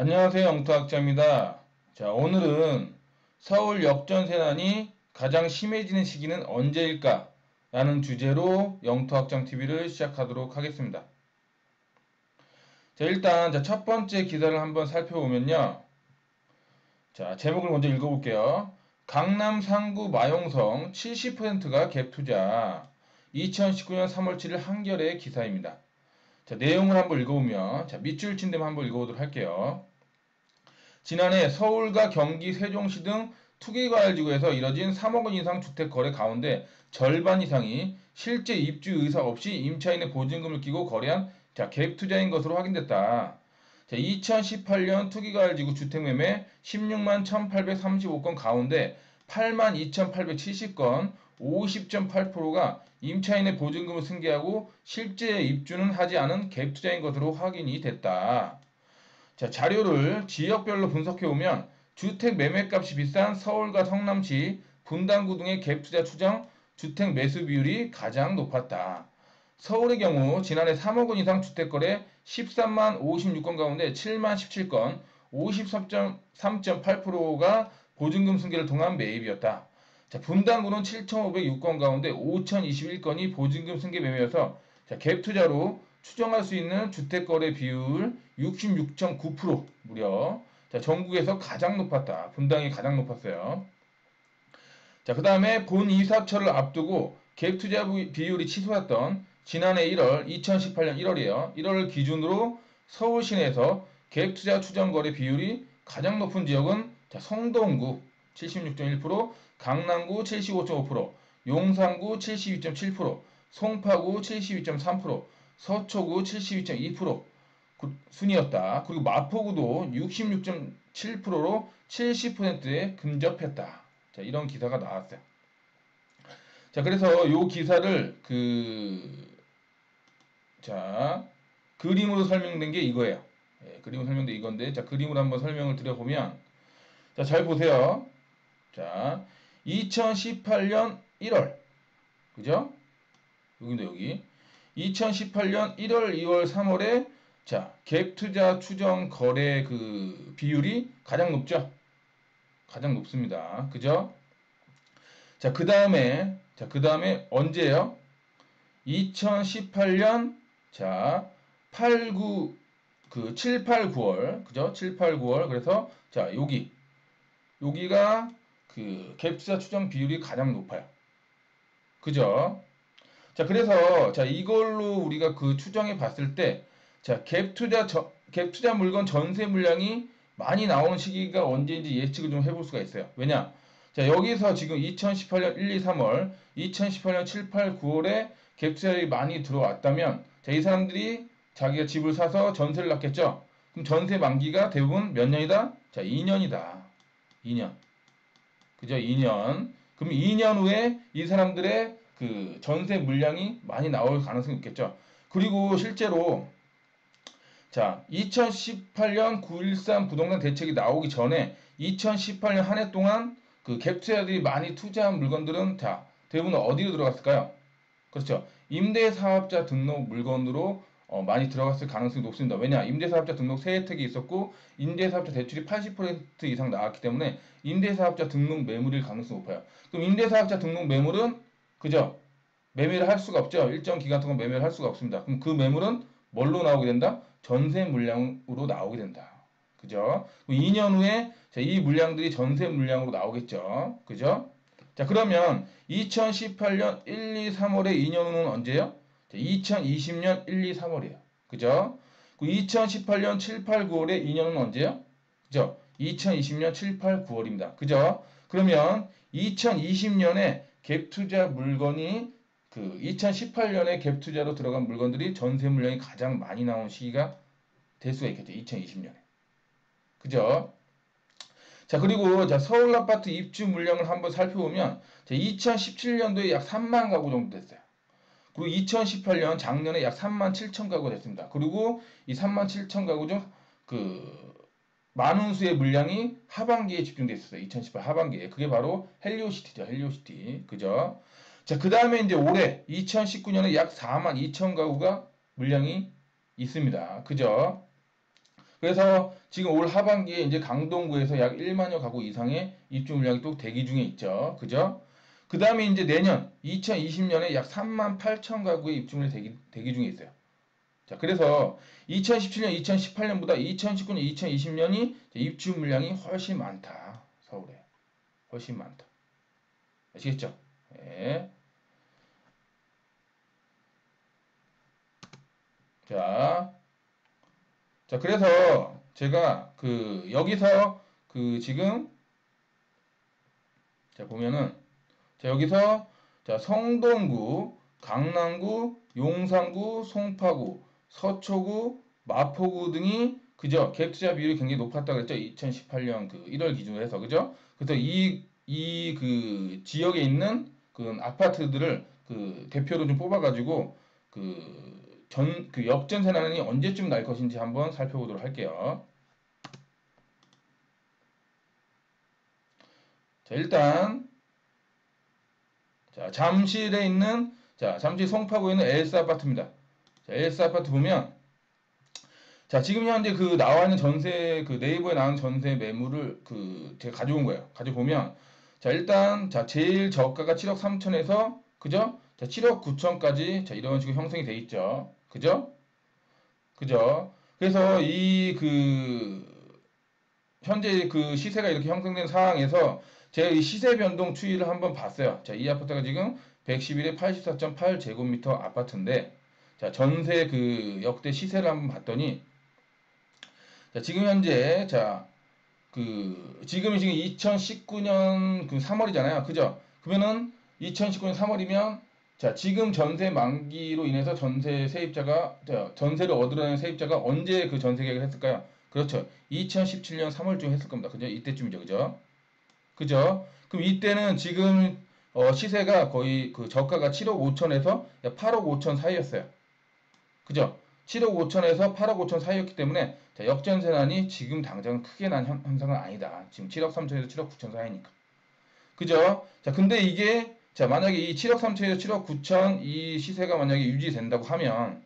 안녕하세요. 영토학자입니다. 자, 오늘은 서울 역전세난이 가장 심해지는 시기는 언제일까? 라는 주제로 영토학장TV를 시작하도록 하겠습니다. 자, 일단 자, 첫 번째 기사를 한번 살펴보면요. 자, 제목을 먼저 읽어볼게요. 강남 상구 마용성 70%가 갭투자 2019년 3월 7일 한겨레 기사입니다. 자, 내용을 한번 읽어보면, 자, 밑줄 친 데만 한번 읽어보도록 할게요. 지난해 서울과 경기, 세종시 등 투기과열지구에서 이뤄진 3억 원 이상 주택 거래 가운데 절반 이상이 실제 입주 의사 없이 임차인의 보증금을 끼고 거래한 자, 갭 투자인 것으로 확인됐다. 자, 2018년 투기과열지구 주택 매매 16만 1835건 가운데 8만 2870건 50.8%가 임차인의 보증금을 승계하고 실제 입주는 하지 않은 갭 투자인 것으로 확인이 됐다. 자, 자료를 지역별로 분석해 오면 주택 매매값이 비싼 서울과 성남시, 분당구 등의 갭 투자 추정 주택 매수 비율이 가장 높았다. 서울의 경우 지난해 3억 원 이상 주택 거래 13만 56건 가운데 7만 17건, 53.8%가 보증금 승계를 통한 매입이었다. 자, 분당구는 7,506건 가운데 5,021건이 보증금 승계 매매여서 자, 갭 투자로 추정할 수 있는 주택 거래 비율 66.9% 무려 자, 전국에서 가장 높았다. 분당이 가장 높았어요. 자, 그 다음에 본 이사철을 앞두고 갭 투자 비율이 치솟았던 지난해 1월 2018년 1월이에요. 1월을 기준으로 서울 시내에서 갭 투자 추정 거래 비율이 가장 높은 지역은 자, 성동구 76.1%, 강남구 75.5%, 용산구 72.7%, 송파구 72.3%, 서초구 72.2% 순이었다. 그리고 마포구도 66.7%로 70%에 근접했다. 자, 이런 기사가 나왔어요. 자, 그래서 이 기사를 그, 자, 그림으로 설명된 게 이거예요. 예, 그림으로 설명된 이건데, 자, 그림으로 한번 설명을 드려보면, 자, 잘 보세요. 자, 2018년 1월. 그죠? 여기도 여기. 2018년 1월, 2월, 3월에 자, 갭 투자 추정 거래 그 비율이 가장 높죠? 가장 높습니다. 그죠? 자, 그 다음에, 자, 그 다음에 언제요? 2018년, 자, 8, 9, 그 7, 8, 9월, 그죠? 7, 8, 9월. 그래서, 자, 여기. 여기가 그 갭투자 추정 비율이 가장 높아요. 그죠? 자, 그래서 자, 이걸로 우리가 그 추정해 봤을 때 자, 갭 투자 저, 갭 투자 물건 전세 물량이 많이 나오는 시기가 언제인지 예측을 좀 해볼 수가 있어요. 왜냐? 자, 여기서 지금 2018년 1, 2, 3월, 2018년 7, 8, 9월에 갭 투자율이 많이 들어왔다면 자, 이 사람들이 자기가 집을 사서 전세를 낳겠죠? 그럼 전세 만기가 대부분 몇 년이다? 자, 2년이다. 2년. 그죠? 2년. 그럼 2년 후에 이 사람들의 그 전세 물량이 많이 나올 가능성이 있겠죠. 그리고 실제로 자, 2018년 9.13 부동산 대책이 나오기 전에 2018년 한 해 동안 그 갭투자들이 많이 투자한 물건들은 자, 대부분 어디로 들어갔을까요? 그렇죠. 임대사업자 등록 물건으로 어, 많이 들어갔을 가능성이 높습니다. 왜냐? 임대사업자 등록 세 혜택이 있었고 임대사업자 대출이 80% 이상 나왔기 때문에 임대사업자 등록 매물일 가능성이 높아요. 그럼 임대사업자 등록 매물은 그죠? 매매를 할 수가 없죠. 일정 기간 동안 매매를 할 수가 없습니다. 그럼 그 매물은 뭘로 나오게 된다? 전세 물량으로 나오게 된다. 그죠? 2년 후에 이 물량들이 전세 물량으로 나오겠죠. 그죠? 자, 그러면 2018년 1, 2, 3월에 2년 후는 언제요? 2020년 1, 2, 3월이에요. 그죠? 2018년 7, 8, 9월에 2년은 언제요? 그죠? 2020년 7, 8, 9월입니다. 그죠? 그러면 2020년에 갭 투자 물건이 그 2018년에 갭 투자로 들어간 물건들이 전세 물량이 가장 많이 나온 시기가 될 수가 있겠죠. 2020년에. 그죠? 자, 그리고 자, 서울 아파트 입주 물량을 한번 살펴보면 자, 2017년도에 약 3만 가구 정도 됐어요. 그리고 2018년 작년에 약 3만 7천 가구 됐습니다. 그리고 이 3만 7천 가구 중 그 많은 수의 물량이 하반기에 집중돼 있었어요. 2018 하반기에. 그게 바로 헬리오시티죠. 헬리오시티. 그죠? 자, 그 다음에 이제 올해 2019년에 약 4만 2천 가구가 물량이 있습니다. 그죠? 그래서 지금 올 하반기에 이제 강동구에서 약 1만여 가구 이상의 입주 물량이 또 대기 중에 있죠. 그죠? 그 다음에 이제 내년 2020년에 약 3만 8천 가구의 입주물이 대기, 대기 중에 있어요. 자, 그래서 2017년, 2018년보다 2019년, 2020년이 입주 물량이 훨씬 많다. 서울에. 훨씬 많다. 아시겠죠? 예. 자, 자, 그래서 제가 그 여기서 그 지금 자 보면은 자 여기서 자 성동구, 강남구, 용산구, 송파구, 서초구, 마포구 등이 그죠 갭 투자 비율이 굉장히 높았다 그랬죠 2018년 그 1월 기준으로 해서 그죠 그래서 이 이 그 지역에 있는 그 아파트들을 그 대표로 좀 뽑아가지고 그 전, 그 역전세 난이 언제쯤 날 것인지 한번 살펴보도록 할게요. 자, 일단, 자, 잠실에 있는, 자, 잠실 송파구에 있는 엘스 아파트입니다. 자, 엘스 아파트 보면, 자, 지금 현재 그 나와 있는 전세, 그 네이버에 나오는 전세 매물을 그 제가 가져온 거예요. 가져보면, 자, 일단, 자, 제일 저가가 7억 3천에서, 그죠? 자, 7억 9천까지, 자, 이런 식으로 형성이 돼 있죠. 그죠? 그죠? 그래서 이 그 현재 그 시세가 이렇게 형성된 상황에서 제가 이 시세 변동 추이를 한번 봤어요. 자, 이 아파트가 지금 111에 84.8 제곱미터 아파트인데 자, 전세 그 역대 시세를 한번 봤더니 자, 지금 현재 자, 그 지금이 지금 2019년 그 3월이잖아요. 그죠? 그러면은 2019년 3월이면 자, 지금 전세 만기로 인해서 전세 세입자가 전세를 얻으려는 세입자가 언제 그 전세 계약을 했을까요? 그렇죠. 2017년 3월쯤 했을 겁니다. 그죠? 이때쯤이죠. 그죠? 그죠? 그럼 이때는 지금 어, 시세가 거의 그 저가가 7억 5천에서 8억 5천 사이였어요. 그죠? 7억 5천에서 8억 5천 사이였기 때문에 자, 역전세난이 지금 당장 크게 난 현 상은 아니다. 지금 7억 3천에서 7억 9천 사이니까. 그죠? 자, 근데 이게 자, 만약에 이 7억 3천에서 7억 9천 이 시세가 만약에 유지된다고 하면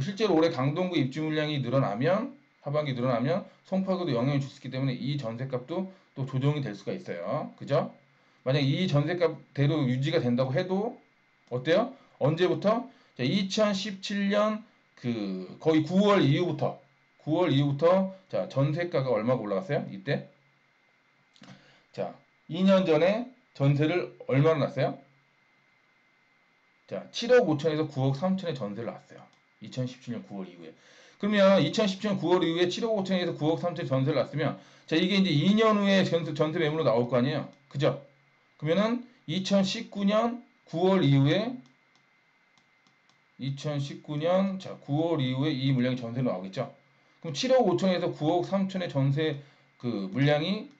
실제로 올해 강동구 입주 물량이 늘어나면 하반기 늘어나면 송파구도 영향을 줄 수 있기 때문에 이 전세값도 또 조정이 될 수가 있어요. 그죠? 만약 이 전세값대로 유지가 된다고 해도 어때요? 언제부터? 자, 2017년 그 거의 9월 이후부터 9월 이후부터 자 전세가가 얼마가 올라갔어요? 이때 자 2년 전에 전세를 얼마나 났어요? 자, 7억 5천에서 9억 3천의 전세를 났어요. 2017년 9월 이후에. 그러면 2017년 9월 이후에 7억 5천에서 9억 3천 전세를 났으면 자, 이게 이제 2년 후에 전세, 전세 매물로 나올 거 아니에요. 그죠? 그러면은 2019년 9월 이후에 2019년 자 9월 이후에 이 물량이 전세로 나오겠죠. 그럼 7억 5천에서 9억 3천의 전세 그 물량이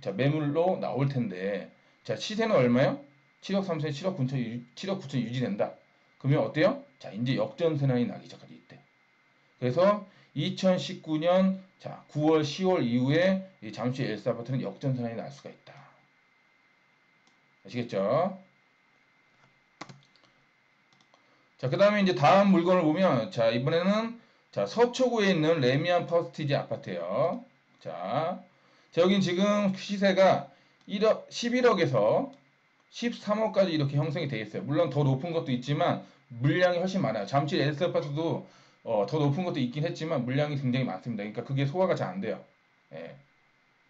자 매물로 나올 텐데 자, 시세는 얼마요? 7억 3천에 7억 9천, 7억 9천 유지된다. 그러면 어때요? 자, 이제 역전세난이 나기 시작하죠, 이때. 그래서 2019년 자, 9월, 10월 이후에 이 잠시 엘스 아파트는 역전세난이 날 수가 있다. 아시겠죠? 자, 그 다음에 이제 다음 물건을 보면, 자, 이번에는, 자, 서초구에 있는 레미안 퍼스티지 아파트예요 자, 자, 여긴 지금 시세가 1억, 11억에서 13억까지 이렇게 형성이 되어 있어요. 물론 더 높은 것도 있지만 물량이 훨씬 많아요. 잠실 엘스 아파트도 어, 더 높은 것도 있긴 했지만 물량이 굉장히 많습니다. 그러니까 그게 소화가 잘 안 돼요. 예.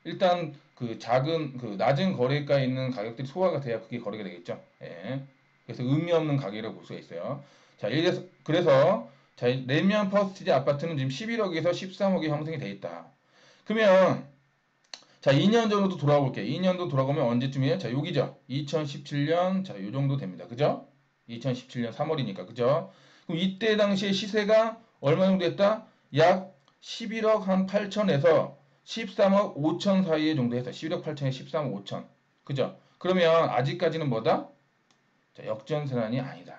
일단 그 작은 그 낮은 거래가에 있는 가격들이 소화가 돼야 그게 거래가 되겠죠. 예. 그래서 의미 없는 가격이라고 볼 수가 있어요. 자, 이래서 그래서 자, 레미안 퍼스티지 아파트는 지금 11억에서 13억이 형성이 돼 있다. 그러면 자, 2년 전으로 돌아볼게요. 2년도 돌아가면 언제쯤이에요? 자, 여기죠. 2017년, 자, 요 정도 됩니다. 그죠? 2017년 3월이니까, 그죠? 그럼 이때 당시에 시세가 얼마 정도 했다? 약 11억 한 8천에서 13억 5천 사이에 정도 했어. 11억 8천에 13억 5천. 그죠? 그러면 아직까지는 뭐다? 자, 역전세난이 아니다.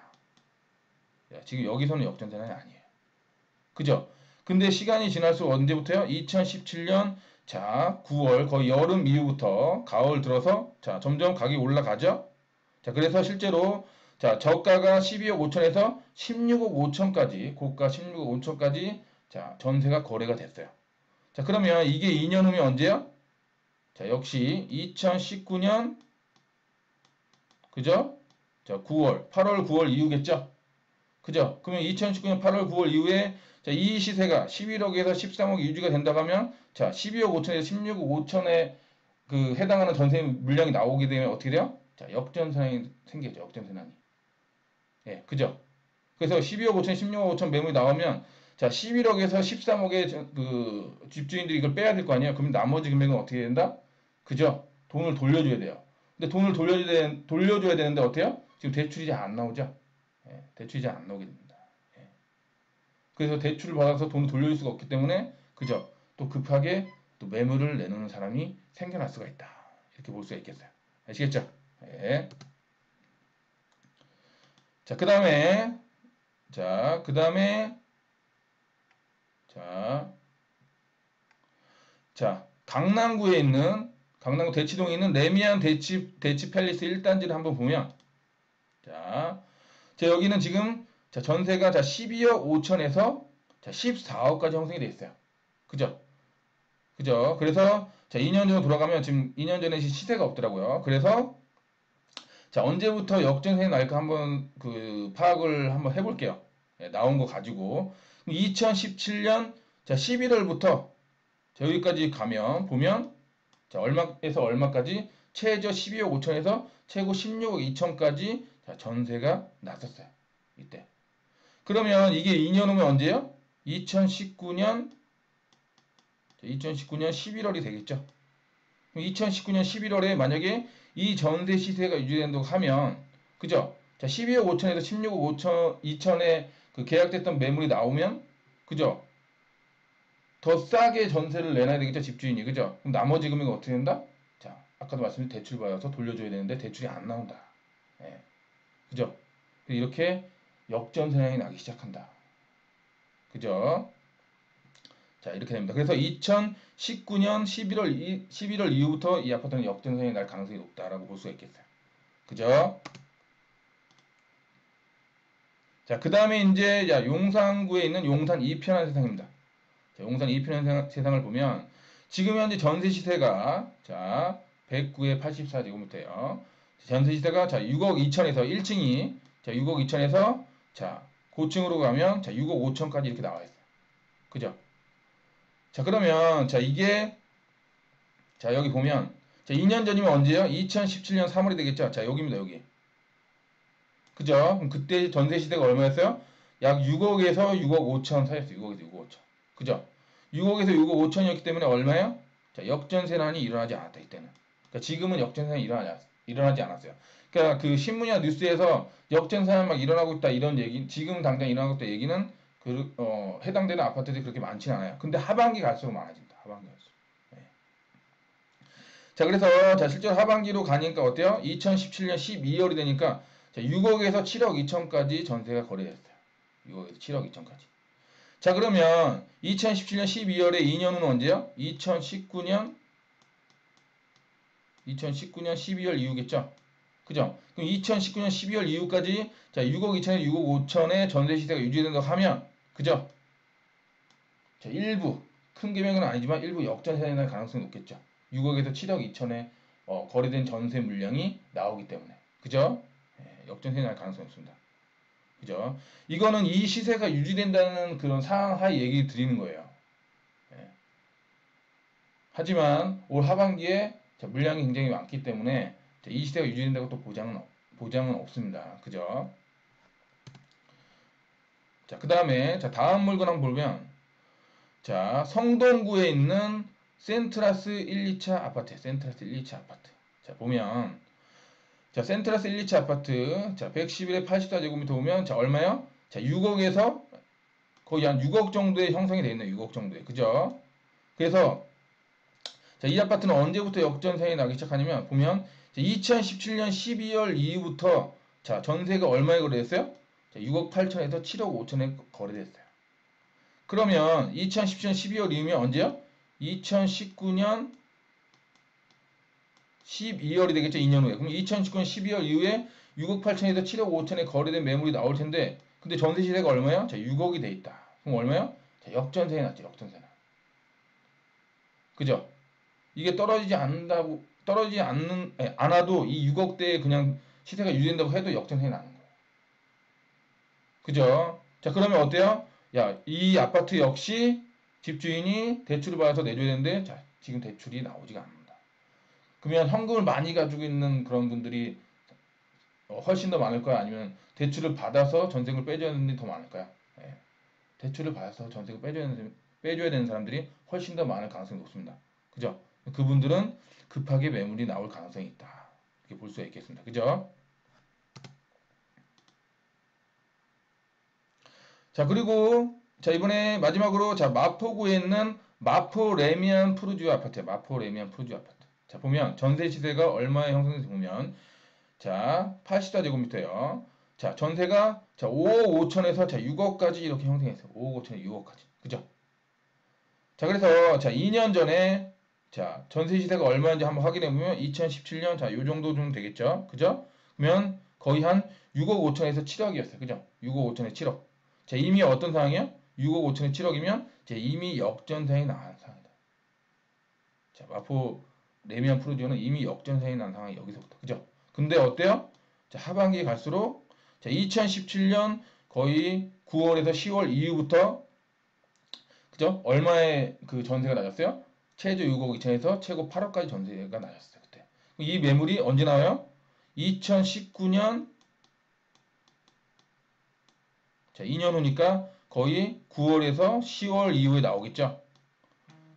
자, 지금 여기서는 역전세난이 아니에요. 그죠? 근데 시간이 지날수록 언제부터요? 2017년 자, 9월 거의 여름 이후부터 가을 들어서 자, 점점 가격이 올라가죠. 자, 그래서 실제로 자, 저가가 12억 5천에서 16억 5천까지 고가 16억 5천까지 자, 전세가 거래가 됐어요. 자, 그러면 이게 2년 후면 언제요? 자, 역시 2019년 그죠? 자, 9월, 8월, 9월 이후겠죠? 그죠? 그러면 2019년 8월, 9월 이후에 자, 이 시세가 11억에서 13억 유지가 된다고 하면 자, 12억 5천에서 16억 5천에 그 해당하는 전세 물량이 나오게 되면 어떻게 돼요? 자, 역전선이 생기죠. 역전선이. 예, 그죠? 그래서 12억 5천, 16억 5천 매물이 나오면 자, 11억에서 13억의 그 집주인들이 이걸 빼야 될 거 아니에요? 그럼 나머지 금액은 어떻게 된다? 그죠? 돈을 돌려줘야 돼요. 근데 돈을 돌려줘야, 되, 돌려줘야 되는데 어때요? 지금 대출이 잘안 나오죠? 예, 대출이 잘안 나오게 됩니다. 예. 그래서 대출을 받아서 돈을 돌려줄 수가 없기 때문에 그죠? 또 급하게 또 매물을 내놓는 사람이 생겨날 수가 있다. 이렇게 볼 수가 있겠어요. 아시겠죠? 예. 자, 그 다음에, 자, 그 다음에, 자, 자, 강남구에 있는, 강남구 대치동에 있는 레미안 대치, 대치 팰리스 1단지를 한번 보면, 자, 자, 여기는 지금, 자, 전세가 자, 12억 5천에서 자, 14억까지 형성이 돼 있어요. 그죠? 그죠? 그래서, 자, 2년 전으로 돌아가면 지금 2년 전에 시세가 없더라고요. 그래서, 자, 언제부터 역전세가 날까 한번 그 파악을 한번 해볼게요. 예, 나온 거 가지고. 2017년 자, 11월부터 자, 여기까지 가면 보면 자, 얼마에서 얼마까지 최저 12억 5천에서 최고 16억 2천까지 자, 전세가 났었어요. 이때. 그러면 이게 2년 후면 언제요? 2019년 2019년 11월이 되겠죠. 2019년 11월에 만약에 이 전세 시세가 유지된다고 하면 그죠? 자 12억 5천에서 16억 5천 2천에 그 계약됐던 매물이 나오면 그죠? 더 싸게 전세를 내놔야 되겠죠 집주인이 그죠? 그럼 나머지 금액이 어떻게 된다? 자 아까도 말씀드린 대출 받아서 돌려줘야 되는데 대출이 안 나온다. 예. 그죠? 이렇게 역전 세상이 나기 시작한다. 그죠? 자, 이렇게 됩니다. 그래서 2019년 11월, 이, 11월 이후부터 이 아파트는 역전선이 날 가능성이 높다라고 볼 수가 있겠어요. 그죠? 자, 그 다음에 이제, 야, 용산구에 있는 용산 이편한 세상입니다. 자, 용산 이편한 세상 을 보면, 지금 현재 전세 시세가, 자, 109에 84제곱미터예요. 전세 시세가, 자, 6억 2천에서 1층이, 자, 6억 2천에서, 자, 고층으로 가면, 자, 6억 5천까지 이렇게 나와 있어요. 그죠? 자, 그러면, 자, 이게, 자, 여기 보면, 자, 2년 전이면 언제요? 2017년 3월이 되겠죠? 자, 여기입니다, 여기. 그죠? 그럼 그때 전세 시대가 얼마였어요? 약 6억에서 6억 5천 사이였어요. 6억에서 6억 5천. 그죠? 6억에서 6억 5천이었기 때문에 얼마요? 자, 역전세난이 일어나지 않았다, 이때는. 그러니까 지금은 역전세난이 일어나지, 일어나지 않았어요. 그러니까 그 신문이나 뉴스에서 역전세난 막 일어나고 있다, 이런 얘기, 지금 당장 일어나고 있다 얘기는 그, 어, 해당되는 아파트들이 그렇게 많지는 않아요. 근데 하반기 갈수록 많아진다. 하반기 갈수록. 네. 자, 그래서 자, 실제로 하반기로 가니까 어때요? 2017년 12월이 되니까 자, 6억에서 7억 2천까지 전세가 거래됐어요. 6억에서 7억 2천까지. 자, 그러면 2017년 12월에 2년 후는 언제요? 2019년 2019년 12월 이후겠죠? 그죠? 그럼 2019년 12월 이후까지 자 6억 2천에 6억 5천의 전세 시세가 유지된다고 하면 그죠? 자 일부 큰 금액은 아니지만 일부 역전세에 날 가능성이 높겠죠. 6억에서 7억 2천에 어, 거래된 전세 물량이 나오기 때문에 그죠? 예, 역전세에 날 가능성이 없습니다. 그죠? 이거는 이 시세가 유지된다는 그런 상황 하에 얘기 드리는 거예요. 예. 하지만 올 하반기에 자, 물량이 굉장히 많기 때문에 자, 이 시세가 유지된다고 또 보장은, 보장은 없습니다. 그죠? 자, 그 다음에, 자, 다음 물건 한번 보면, 자, 성동구에 있는 센트라스 1, 2차 아파트, 센트라스 1, 2차 아파트. 자, 보면, 자, 센트라스 1, 2차 아파트, 자, 111에 84제곱미터 보면, 자, 얼마요? 자, 6억에서 거의 한 6억 정도의 형성이 되어 있네요. 6억 정도에. 그죠? 그래서, 자, 이 아파트는 언제부터 역전세이 나기 시작하냐면, 보면, 2017년 12월 이후부터 자 전세가 얼마에 거래됐어요? 자, 6억 8천에서 7억 5천에 거래됐어요. 그러면 2017년 12월 이후면 언제요? 2019년 12월이 되겠죠. 2년 후에. 그럼 2019년 12월 이후에 6억 8천에서 7억 5천에 거래된 매물이 나올 텐데 근데 전세 시세가 얼마요? 자, 6억이 돼 있다. 그럼 얼마요? 자, 자, 역전세에 났죠. 역전세나. 그죠? 이게 떨어지지 않는다고 떨어지지 않는 에, 않아도 이 6억대에 그냥 시세가 유지된다고 해도 역전세에 나는 거예요. 그죠? 자 그러면 어때요? 야 이 아파트 역시 집주인이 대출을 받아서 내줘야 되는데 자 지금 대출이 나오지가 않는다. 그러면 현금을 많이 가지고 있는 그런 분들이 어, 훨씬 더 많을까요? 아니면 대출을 받아서 전세금을 빼줘야 되는 더 많을까요? 예. 대출을 받아서 전세금을 빼줘야 빼줘야 되는 사람들이 훨씬 더 많을 가능성이 높습니다. 그죠? 그분들은 급하게 매물이 나올 가능성이 있다. 이렇게 볼 수가 있겠습니다. 그죠? 자, 그리고 자, 이번에 마지막으로 자, 마포구에 있는 마포 레미안 푸르지오 아파트. 마포 레미안 푸르지오 아파트. 자, 보면 전세 시세가 얼마에 형성되는지 보면 자, 84제곱미터예요. 자, 전세가 자, 5억 5천에서 자, 6억까지 이렇게 형성했어요. 5억 5천에 6억까지. 그죠? 자, 그래서 자, 2년 전에 자, 전세 시세가 얼마인지 한번 확인해 보면 2017년 자, 요 정도 좀 되겠죠. 그죠? 그러면 거의 한 6억 5천에서 7억이었어요. 그죠? 6억 5천에 7억. 자, 이미 어떤 상황이요? 6억 5천에 7억이면 제 이미 역전상이 나온 상황이다. 자, 마포 레미안 프로지오는 이미 역전상이 난 상황이 여기서부터. 그죠? 근데 어때요? 자, 하반기에 갈수록 자, 2017년 거의 9월에서 10월 이후부터 그죠? 얼마의 그 전세가 낮았어요? 최저 6억 2천에서 최고 8억까지 전세가 낮았어요. 그때. 이 매물이 언제 나와요? 2019년 자, 2년 후니까 거의 9월에서 10월 이후에 나오겠죠.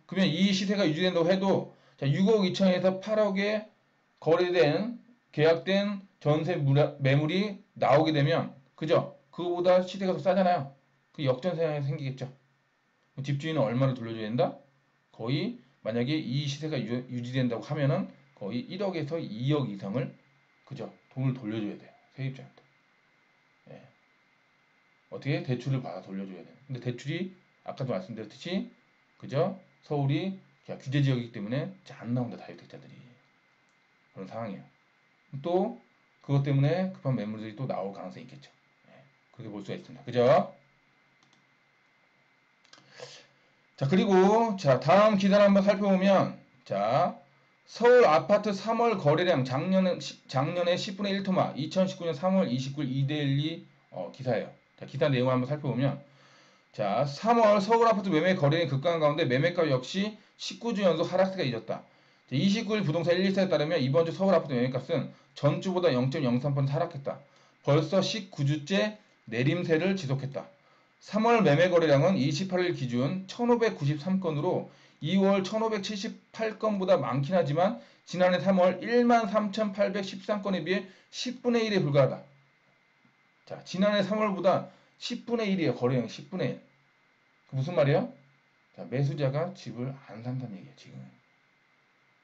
그러면 이 시세가 유지된다고 해도 자, 6억 2천에서 8억에 거래된 계약된 전세 매물이 나오게 되면 그죠? 그거보다 시세가 더 싸잖아요. 그 역전 상황이 생기겠죠. 집주인은 얼마를 돌려줘야 된다? 거의 만약에 이 시세가 유, 지된다고 하면은 거의 1억에서 2억 이상을 그죠? 돈을 돌려줘야 돼요. 세입자한테. 예. 어떻게 대출을 받아 돌려줘야 돼요. 근데 대출이 아까도 말씀드렸듯이 그죠? 서울이 규제 지역이기 때문에 안 나온다 다주택자들이 그런 상황이에요. 또 그것 때문에 급한 매물들이 또 나올 가능성이 있겠죠. 예. 그렇게 볼 수가 있습니다. 그죠? 자, 그리고 자, 다음 기사를 한번 살펴보면 자, 서울 아파트 3월 거래량 작년에 작년에 10분의 1토마 2019년 3월 29일 2대1이 어, 기사예요. 자, 기사 내용을 한번 살펴보면 자, 3월 서울 아파트 매매 거래량 급강 가운데 매매가 역시 19주 연속 하락세가 이졌다. 29일 부동산 1, 2사에 따르면 이번 주 서울 아파트 매매값은 전주보다 0.03% 하락했다. 벌써 19주째 내림세를 지속했다. 3월 매매 거래량은 28일 기준 1593건으로 2월 1578건보다 많긴 하지만 지난해 3월 13,813건에 비해 10분의 1에 불과하다. 자, 지난해 3월보다 10분의 1이에요. 거래량 10분의 1. 그 무슨 말이에요? 자, 매수자가 집을 안 산다는 얘기예요, 지금.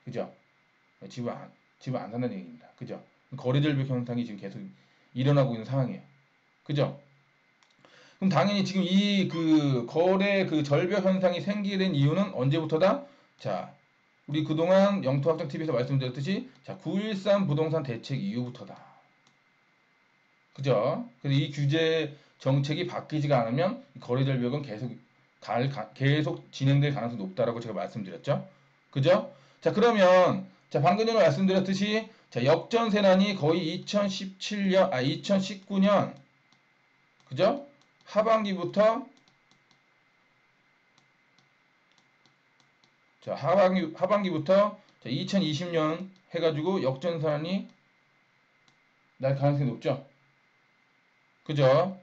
그죠? 집을 안, 집을 안 산다는 얘기입니다. 그죠? 거래절벽 현상이 지금 계속 일어나고 있는 상황이에요. 그죠? 그럼 당연히 지금 이 그 거래 그 절벽 현상이 생기게 된 이유는 언제부터다? 자, 우리 그동안 영토학장 TV에서 말씀드렸듯이 자, 913 부동산 대책 이후부터다. 그죠? 그래서 이 규제 정책이 바뀌지가 않으면 거래 절벽은 계속 갈, 계속 진행될 가능성이 높다라고 제가 말씀드렸죠. 그죠? 자, 그러면 자, 방금 전에 말씀드렸듯이 자, 역전세난이 거의 2017년 아 2019년 그죠? 하반기부터 자 하반기 하반기부터 자, 2020년 해가지고 역전산이 날 가능성이 높죠. 그죠?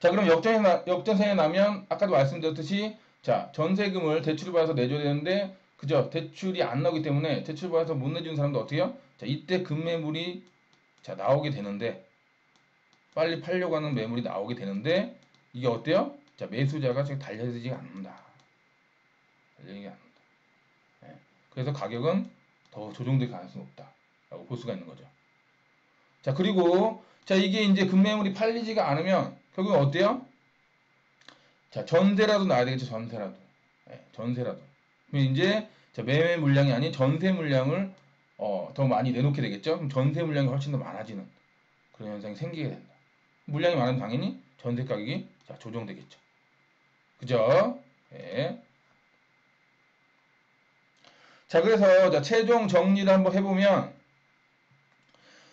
자 그럼 역전세 나, 역전세에 나면 아까도 말씀드렸듯이 자 전세금을 대출을 받아서 내줘야 되는데 그죠? 대출이 안 나오기 때문에 대출 받아서 못 내주는 사람도 어떻게요? 자 이때 금매물이 자 나오게 되는데 빨리 팔려고 하는 매물이 나오게 되는데 이게 어때요? 자 매수자가 지금 달려들지 않는다. 달려들지 않는다. 네. 그래서 가격은 더 조정될 가능성이 없다 라고 볼 수가 있는 거죠. 자 그리고 자 이게 이제 금매물이 팔리지가 않으면 결국 어때요? 자 전세라도 나야 되겠죠 전세라도 네, 전세라도 그럼 이제 자, 매매 물량이 아닌 전세 물량을 어, 더 많이 내놓게 되겠죠 그럼 전세 물량이 훨씬 더 많아지는 그런 현상이 생기게 된다 물량이 많으면 당연히 전세 가격이 자, 조정되겠죠. 그죠? 예. 자, 그래서 자, 최종 정리를 한번 해보면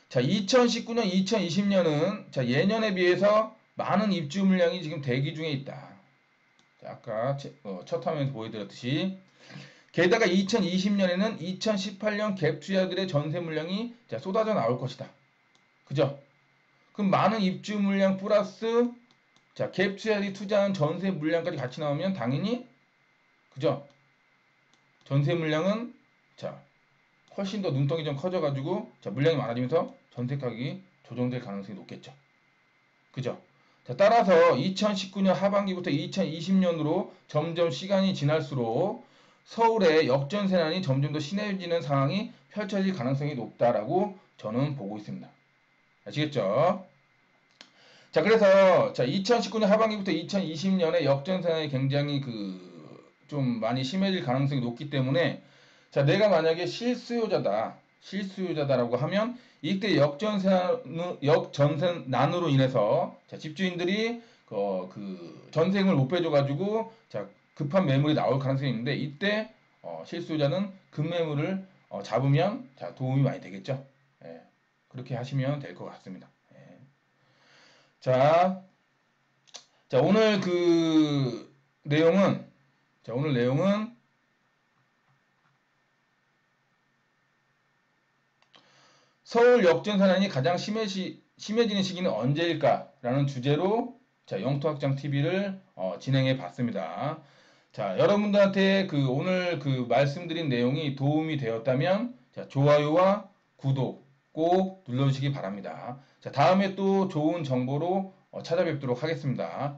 자, 2019년, 2020년은 자, 예년에 비해서 많은 입주 물량이 지금 대기 중에 있다. 자, 아까 체- 어, 첫 화면에서 보여드렸듯이 게다가 2020년에는 2018년 갭 투자들의 전세 물량이 자, 쏟아져 나올 것이다. 그죠? 그럼 많은 입주 물량 플러스 자, 갭 투자들이 투자한 전세 물량까지 같이 나오면 당연히 그죠? 전세 물량은 자, 훨씬 더 눈덩이 좀 커져 가지고 자, 물량이 많아지면서 전세 가격이 조정될 가능성이 높겠죠. 그죠? 자, 따라서 2019년 하반기부터 2020년으로 점점 시간이 지날수록 서울의 역전세난이 점점 더 심해지는 상황이 펼쳐질 가능성이 높다라고 저는 보고 있습니다. 아시겠죠? 자, 그래서 자, 2019년 하반기부터 2020년에 역전세난이 굉장히 그 좀 많이 심해질 가능성이 높기 때문에 자, 내가 만약에 실수요자다. 실수요자다라고 하면 이때 역전세난 역전세난으로 인해서 자, 집주인들이 어, 그 전세금을 못 빼줘 가지고 자, 급한 매물이 나올 가능성이 있는데 이때 어, 실수요자는 급매물을 어, 잡으면 자, 도움이 많이 되겠죠. 예, 그렇게 하시면 될 것 같습니다. 예. 자, 자 오늘 그 내용은 자 오늘 내용은 서울 역전세난이 가장 심해지, 심해지는 시기는 언제일까라는 주제로 자 영토학장 TV를 어, 진행해 봤습니다. 자 여러분들한테 그 오늘 그 말씀드린 내용이 도움이 되었다면 자 좋아요와 구독 꼭 눌러주시기 바랍니다. 자 다음에 또 좋은 정보로 어, 찾아뵙도록 하겠습니다.